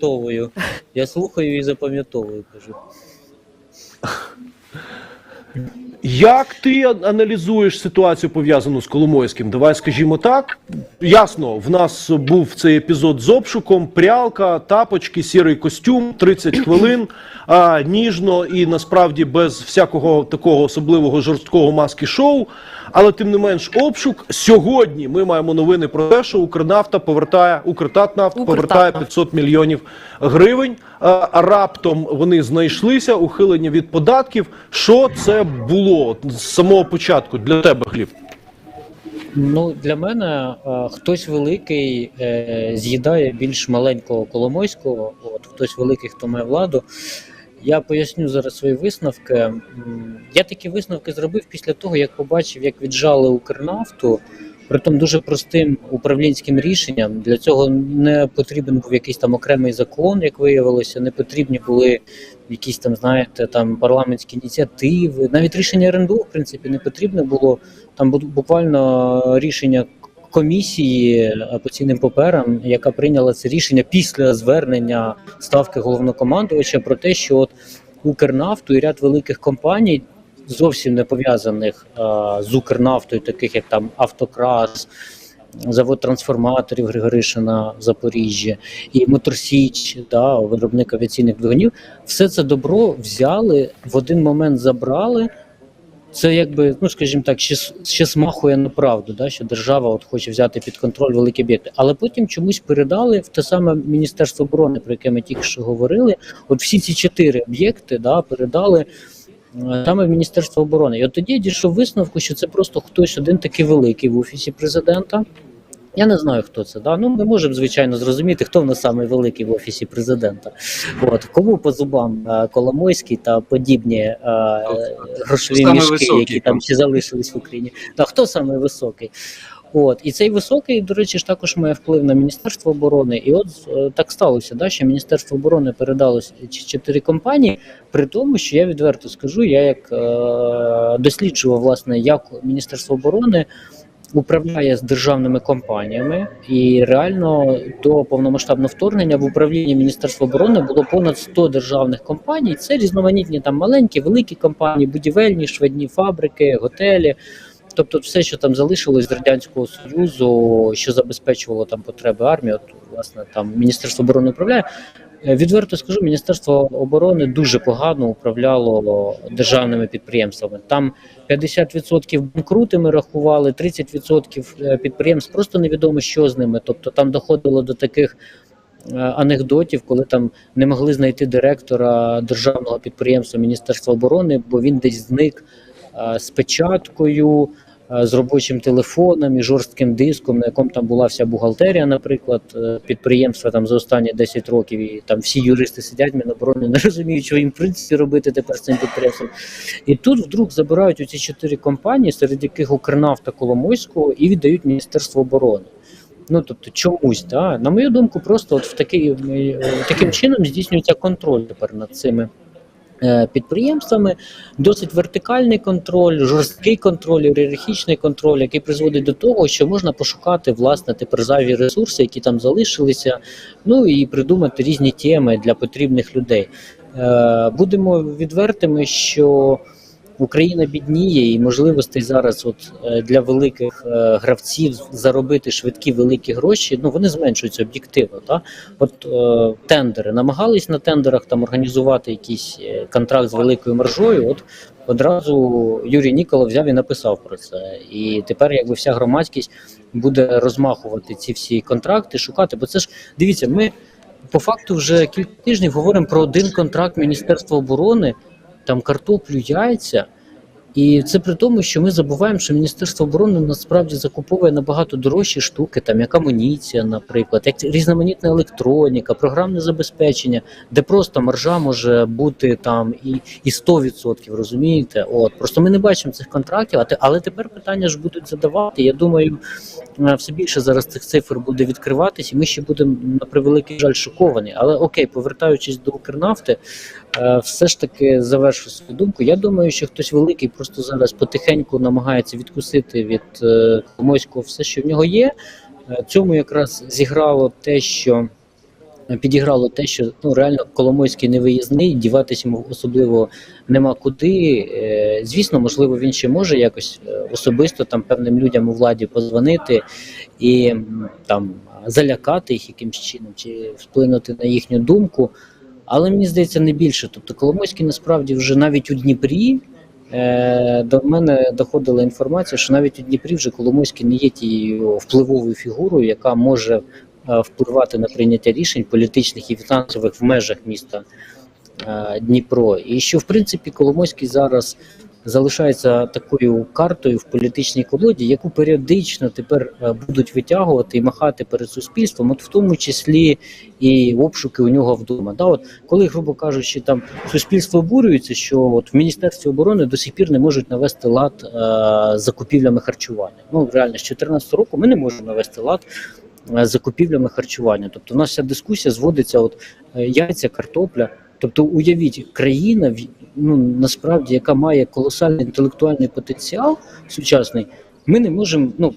запам'ятовую. Я слухаю і запам'ятовую, кажу. Як ти аналізуєш ситуацію пов'язану з Коломойським? Давай скажімо так. Ясно, в нас був цей епізод з обшуком, прялка, тапочки, сірий костюм, 30 хвилин, а, ніжно і насправді без всякого такого особливого жорсткого маски шоу. Але тим не менш, обшук сьогодні ми маємо новини про те, що Укрнафта повертає Укртатнафт повертає 500 мільйонів гривень. А, раптом вони знайшлися, ухилення від податків. Що це було З самого початку для тебе, хліб? Ну, для мене е, хтось великий е, з'їдає більш маленького Коломойського, от хтось великий, хто має владу. Я поясню зараз свої висновки. Я такі висновки зробив після того, як побачив, як віджали Укрнафту. Притом дуже простим управлінським рішенням. Для цього не потрібен був якийсь там окремий закон, як виявилося, не потрібні були якісь там, знаєте, там парламентські ініціативи. Навіть рішення РНБО, в принципі, не потрібно було. Там бу- буквально рішення комісії е, по цінним паперам, яка прийняла це рішення після звернення ставки головнокомандувача про те, що от Укрнафту і ряд великих компаній, зовсім не пов'язаних е, з Укрнафтою, таких як там Автокрас. Завод трансформаторів Григоришина в Запоріжжі і Моторсіч, да, виробник авіаційних двигунів, все це добро взяли в один момент забрали. Це якби, ну скажімо так, ще, ще смахує на правду, да, що держава от хоче взяти під контроль великі об'єкти. Але потім чомусь передали в те саме Міністерство оборони, про яке ми тільки що говорили. От всі ці чотири об'єкти да, передали саме в Міністерство оборони. І от тоді я дійшов висновку, що це просто хтось один такий великий в офісі президента. Я не знаю, хто це. Да? Ну, ми можемо, звичайно, зрозуміти, хто в нас самий великий в офісі президента. От кому по зубам е, Коломойський та подібні е, грошові мішки, які там ще залишились в Україні. Та хто саме високий? От і цей високий, до речі, ж також має вплив на міністерство оборони. І от е, так сталося, да, що міністерство оборони передало с- ч- чотири компанії. При тому, що я відверто скажу, я як е, досліджував власне, як міністерство оборони управляє з державними компаніями, і реально до повномасштабного вторгнення в управлінні Міністерства оборони було понад 100 державних компаній. Це різноманітні там маленькі, великі компанії, будівельні, швидні фабрики, готелі. Тобто, все, що там залишилось з радянського союзу, що забезпечувало там потреби армії, от власне там міністерство оборони управляє. Е, Відверто скажу, Міністерство оборони дуже погано управляло державними підприємствами. Там 50% банкрути ми рахували, 30% е, підприємств просто невідомо, що з ними. Тобто там доходило до таких е, анекдотів, коли там не могли знайти директора державного підприємства Міністерства оборони, бо він десь зник з печаткою. Е, З робочим телефоном і жорстким диском, на якому там була вся бухгалтерія, наприклад, е, підприємства там за останні 10 років, і там всі юристи сидять, Міноборони не розуміють, що їм в принципі робити тепер з цим підприємством. І тут вдруг забирають оці чотири компанії, серед яких Укрнафта Коломойського, і віддають Міністерство оборони. Ну тобто чомусь, да? на мою думку, просто от в такий, е, таким чином здійснюється контроль тепер над цими. Е, Підприємствами досить вертикальний контроль, жорсткий контроль, ієрархічний контроль, який призводить до того, що можна пошукати власне тепер зайві ресурси, які там залишилися, ну і придумати різні теми для потрібних людей. Е, Будемо відвертими, що Україна бідніє, і можливостей зараз, от е, для великих е, гравців заробити швидкі великі гроші, ну вони зменшуються об'єктивно. Та от е, тендери намагались на тендерах там організувати якийсь е, контракт з великою маржою. От одразу Юрій Ніколов взяв і написав про це. І тепер, якби вся громадськість буде розмахувати ці всі контракти, шукати. Бо це ж дивіться, ми по факту вже кілька тижнів говоримо про один контракт Міністерства оборони, там картоплю, яйця. І це при тому, що ми забуваємо, що Міністерство оборони насправді закуповує набагато дорожчі штуки, там як амуніція, наприклад, як різноманітна електроніка, програмне забезпечення, де просто маржа може бути там і, і 100%, розумієте? От просто ми не бачимо цих контрактів, але тепер питання ж будуть задавати. Я думаю, е, все більше зараз цих цифр буде відкриватись, і ми ще будемо на превеликий жаль шоковані. Але окей, повертаючись до Укрнафти, все ж таки завершу свою думку. Я думаю, що хтось великий просто зараз потихеньку намагається відкусити від е, Коломойського все, що в нього є. Е, Цьому якраз зіграло те, що підіграло те, що ну реально Коломойський не виїзний, діватися йому особливо нема куди. Е, Звісно, можливо, він ще може якось е, особисто там певним людям у владі позвонити і там залякати їх якимсь чином чи вплинути на їхню думку. Але мені здається, не більше. Тобто Коломойський насправді вже навіть у Дніпрі. Е, До мене доходила інформація, що навіть у Дніпрі вже Коломойський не є тією впливовою фігурою, яка може е, впливати на прийняття рішень політичних і фінансових в межах міста е, Дніпро. І що в принципі Коломойський зараз залишається такою картою в політичній колоді, яку періодично тепер е, будуть витягувати і махати перед суспільством, от в тому числі і обшуки у нього вдома. Да, от коли, грубо кажучи, там суспільство обурюється, що от в Міністерстві оборони до сих пір не можуть навести лад е, закупівлями харчування. Ну реально з 2014 року ми не можемо навести лад е, закупівлями харчування. Тобто, у нас вся дискусія зводиться: от е, яйця, картопля. Тобто, уявіть, країна в- ну насправді, яка має колосальний інтелектуальний потенціал сучасний, ми не можемо. Ну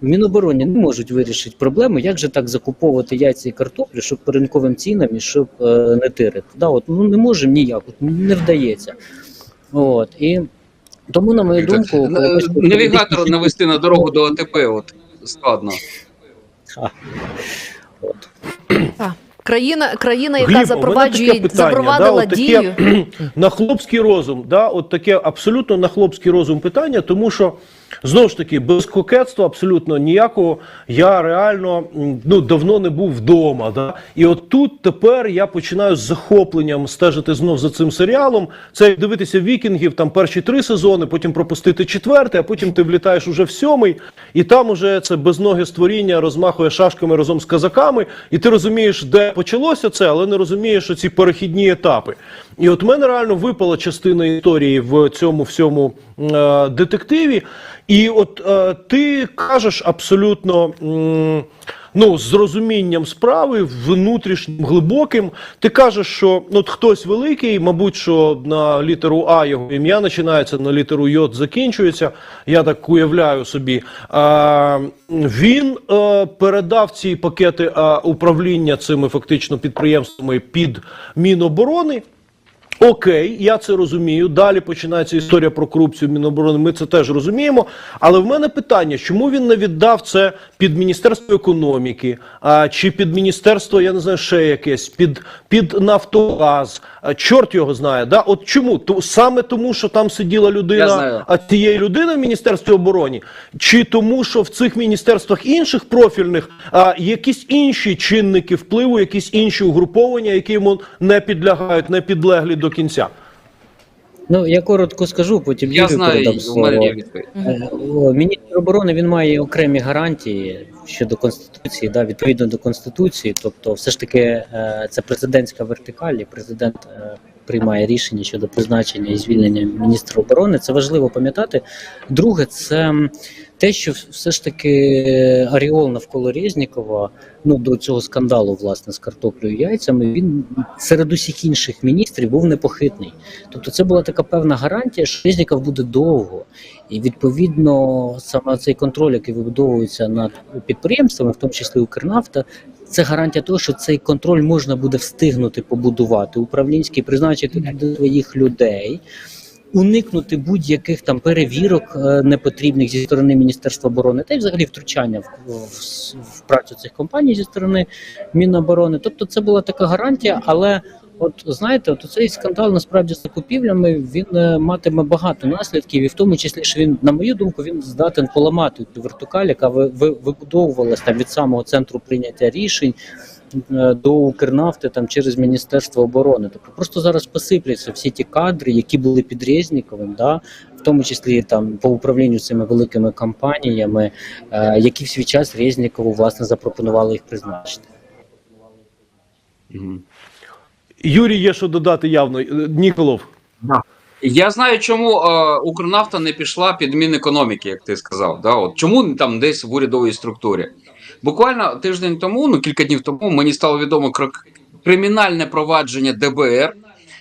в Мінобороні не можуть вирішити проблему, як же так закуповувати яйця і картоплю, щоб по ринковим цінам і щоб е, не тирити. Да, от, ну не можемо ніяк, от, не вдається. От, і тому, на мою думку, Навігатор навести на дорогу до АТП, от складно. Ха. От. Країна, країна, яка Гліб, запроваджує питання, запровадила да, таке, дію. на хлопський розум, да, от таке абсолютно на хлопський розум питання, тому що знову ж таки без кокетства абсолютно ніякого. Я реально ну давно не був вдома. Да? І от тут тепер я починаю з захопленням стежити знов за цим серіалом. Це дивитися вікінгів, там перші три сезони, потім пропустити четвертий, а потім ти влітаєш уже в сьомий, і там уже це безноге створіння розмахує шашками разом з казаками, і ти розумієш, де почалося це, але не розумієш ці перехідні етапи. І от мене реально випала частина історії в цьому всьому детективі. І от е, ти кажеш абсолютно. м, Ну, з розумінням справи, внутрішнім, глибоким. Ти кажеш, що ну, от хтось великий, мабуть, що на літеру А його ім'я починається, на літеру Й закінчується. Я так уявляю собі. А, він е, передав ці пакети е, управління цими фактично підприємствами під Міноборони. Окей, я це розумію. Далі починається історія про корупцію Міноборони. Ми це теж розуміємо. Але в мене питання, чому він не віддав це під Міністерство економіки, а, чи під міністерство, я не знаю, ще якесь, під, під Нафтогаз. А, чорт його знає. Да? От чому? Ту, саме тому, що там сиділа людина, а цієї людини в Міністерстві оборони, чи тому, що в цих міністерствах інших профільних а, якісь інші чинники впливу, якісь інші угруповання, які йому не підлягають, не підлеглі до кінця. Ну я коротко скажу, потім Я Юрію знаю, передам у слово. мене є відповідь. Е, о, Міністр оборони він має окремі гарантії щодо конституції, да, відповідно до конституції. Тобто, все ж таки, е, це президентська вертикаль, і президент е, приймає рішення щодо призначення і звільнення міністра оборони. Це важливо пам'ятати. Друге, це те, що все ж таки Аріол навколо Резнікова, ну до цього скандалу, власне, з картоплею яйцями, він серед усіх інших міністрів був непохитний. Тобто, це була така певна гарантія, що Резніков буде довго. І відповідно саме цей контроль, який вибудовується над підприємствами, в тому числі Укрнафта, це гарантія того, що цей контроль можна буде встигнути побудувати управлінський, призначити своїх людей. Уникнути будь-яких там перевірок е, непотрібних зі сторони Міністерства оборони та й взагалі втручання в, в, в працю цих компаній зі сторони Міноборони. Тобто це була така гарантія, але От знаєте, от цей скандал насправді з закупівлями він е, матиме багато наслідків, і в тому числі, що він, на мою думку, він здатен поламати ту вертикаль, яка ви, ви, там від самого центру прийняття рішень е, до Укрнафти там через Міністерство оборони. Тобто просто зараз посипляться всі ті кадри, які були під Резніковим, да, в тому числі там по управлінню цими великими компаніями, е, які в свій час Резнікову власне запропонували їх призначити. Юрій є що додати явно. Е, Ніколов. Я знаю, чому е, Укрнафта не пішла під Мінекономіки, як ти сказав. Да? От чому там десь в урядовій структурі? Буквально тиждень тому, ну кілька днів тому, мені стало відомо про кримінальне провадження ДБР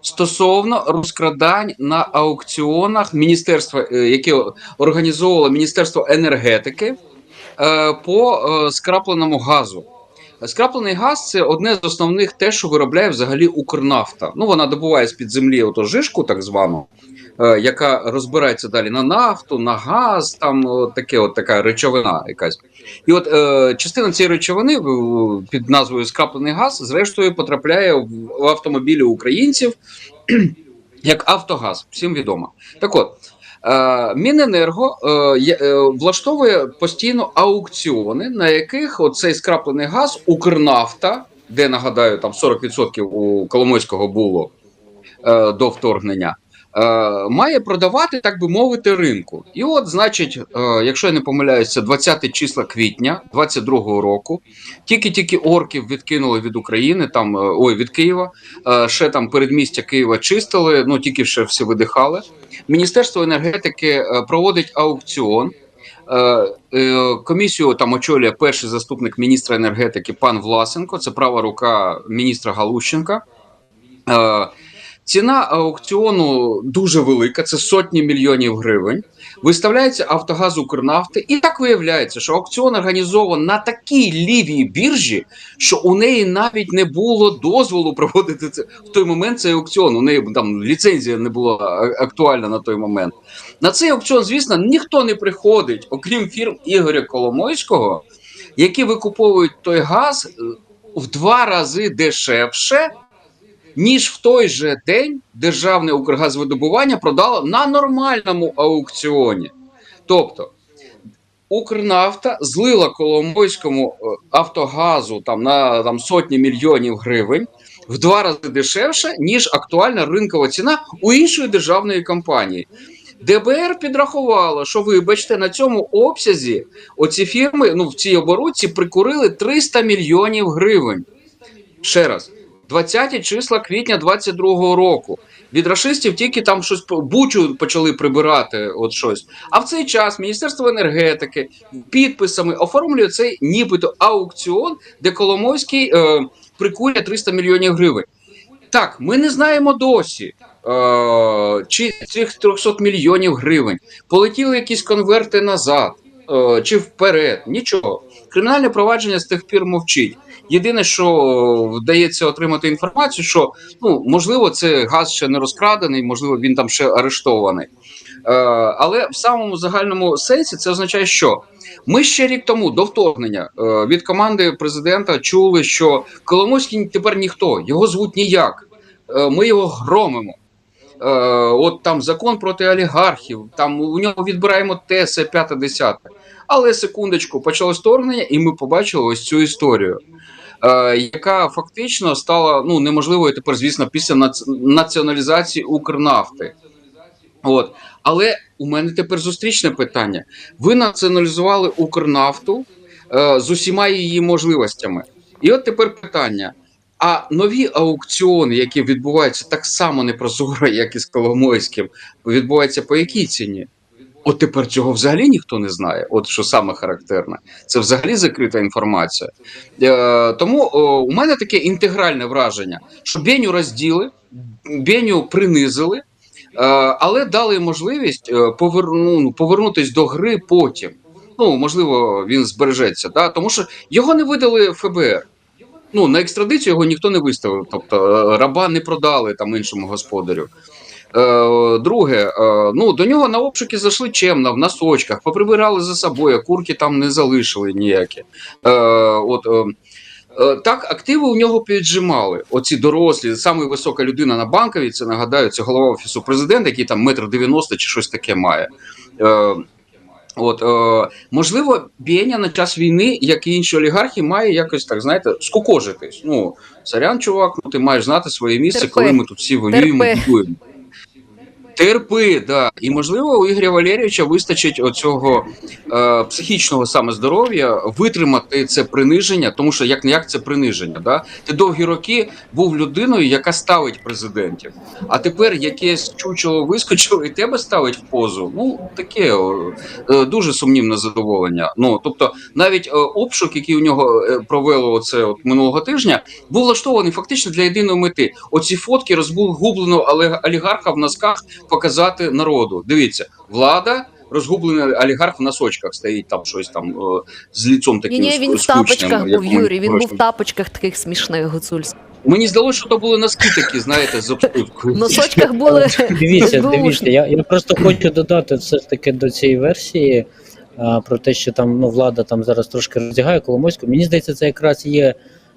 стосовно розкрадань на аукціонах міністерства, е, яке організовувало Міністерство енергетики е, по е, скрапленому газу. Скраплений газ це одне з основних те, що виробляє взагалі Укрнафта. Ну, вона добуває з-під землі ото жишку, так звану, е, яка розбирається далі на нафту, на газ, там таке, от така речовина якась. І от е, частина цієї речовини під назвою скраплений газ, зрештою, потрапляє в автомобілі українців як Автогаз, всім відомо. Так от. Е, Міненерго е, е, влаштовує постійно аукціони, на яких оцей скраплений газ Укрнафта, де нагадаю, там 40% у Коломойського було до вторгнення, має продавати, так би мовити, ринку. І от, значить, е, якщо я не помиляюся, 20 числа квітня 22-го року, тільки-тільки орків відкинули від України, там е, ой, від Києва, е, ще там передмістя Києва чистили, ну тільки ще всі видихали. Міністерство енергетики е, проводить аукціон. Е, е, Комісію там очолює перший заступник міністра енергетики пан Власенко. Це права рука міністра Галущенка. Ціна аукціону дуже велика, це сотні мільйонів гривень. Виставляється Автогаз Укрнафти, і так виявляється, що аукціон організований на такій лівій біржі, що у неї навіть не було дозволу проводити це в той момент. Цей аукціон. У неї там ліцензія не була актуальна на той момент. На цей аукціон, звісно, ніхто не приходить, окрім фірм Ігоря Коломойського, які викуповують той газ е, в два рази дешевше, ніж в той же день державне Укргазвидобування продало на нормальному аукціоні. Тобто Укрнафта злила Коломойському е, Автогазу там на там, сотні мільйонів гривень в два рази дешевше, ніж актуальна ринкова ціна у іншої державної компанії. ДБР підрахувало, що вибачте, на цьому обсязі оці фірми ну в цій оборудці прикурили 300 мільйонів гривень. Ще раз, 20 числа квітня 22-го року. Від рашистів тільки там щось бучу почали прибирати, от щось. А в цей час Міністерство енергетики підписами оформлює цей нібито аукціон, де Коломойський е, прикурює 300 мільйонів гривень. Так, ми не знаємо досі. Е, чи цих 300 мільйонів гривень полетіли якісь конверти назад е, чи вперед, нічого. Кримінальне провадження з тих пір мовчить. Єдине, що вдається отримати інформацію, що ну можливо, це газ ще не розкрадений, можливо, він там ще арештований. Е, але в самому загальному сенсі це означає, що ми ще рік тому до вторгнення е, від команди президента чули, що Коломойський тепер ніхто, його звуть ніяк. Е, ми його громимо. Е, от там закон проти олігархів, там у нього відбираємо те, се, п'яте, десяте. Але секундочку, почалось вторгнення, і ми побачили ось цю історію, яка фактично стала ну неможливою тепер, звісно, після нац- націоналізації Укрнафти. От. Але у мене тепер зустрічне питання: ви націоналізували Укрнафту е, з усіма її можливостями. І от тепер питання: а нові аукціони, які відбуваються так само непрозоро, як і з Коломойським, відбуваються по якій ціні? От тепер цього взагалі ніхто не знає. От що саме характерне, це взагалі закрита інформація. Е, тому о, у мене таке інтегральне враження, що Беню розділи, Беню принизили, е, але дали можливість е, поверну, ну, повернутись до гри потім. Ну, можливо, він збережеться, да? тому що його не видали ФБР. Ну, на екстрадицію його ніхто не виставив. Тобто е, раба не продали там іншому господарю. Е, друге, е, ну до нього на обшуки зайшли чемно, в носочках, поприбирали за собою, курки там не залишили ніякі. Е, от, так, активи у нього піджимали. Оці дорослі, саме висока людина на банковій, це нагадаю, це голова офісу президента, який там метр дев'яносто чи щось таке має. От, е, можливо, Бєня на час війни, як і інші олігархи, має якось так, знаєте, скукожитись. Ну, сорян, чувак, ну ти маєш знати своє місце, Терпи. коли ми тут всі воюємо, будуємо. Терпи, да. І можливо, у Ігоря Валерійовича вистачить оцього е, психічного саме здоров'я витримати це приниження, тому що як не як це приниження. Да? Ти довгі роки був людиною, яка ставить президентів. А тепер якесь чучело вискочило і тебе ставить в позу. Ну таке о, е, дуже сумнівне задоволення. Ну тобто, навіть е, обшук, який у нього е, провело оце от минулого тижня, був влаштований фактично для єдиної мети. Оці фотки розбулгубленого оле- олігарха в носках показати народу. Дивіться, влада розгублений олігарх в носочках стоїть там щось там е, з ліцом таким ні, він в тапочках був, Юрій. Він був в тапочках таких смішних гуцульських. Мені здалося, що то були носки такі, знаєте, з обшивкою. В носочках були Дивіться, дивіться, я, я просто хочу додати все ж таки до цієї версії а, про те, що там ну, влада там зараз трошки роздягає Коломойську. Мені здається, це якраз є.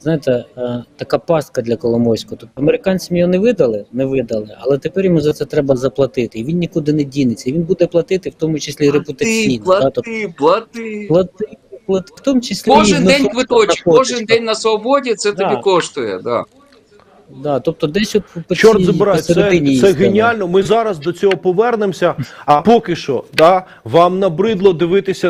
Знаєте, е, така пастка для Коломойського. Тобто американцям його не видали, не видали, але тепер йому за це треба заплатити. І він нікуди не дінеться. І він буде платити, в тому числі репутаційно. да, тобто, плати, плати. плати, плати, в тому числі Кожен день квиточок, кожен день на свободі, це Да. тобі коштує. Да. Да, тобто десь от по Чорт забирай, це, це геніально. Ми зараз до цього повернемося. А поки що, да, вам набридло дивитися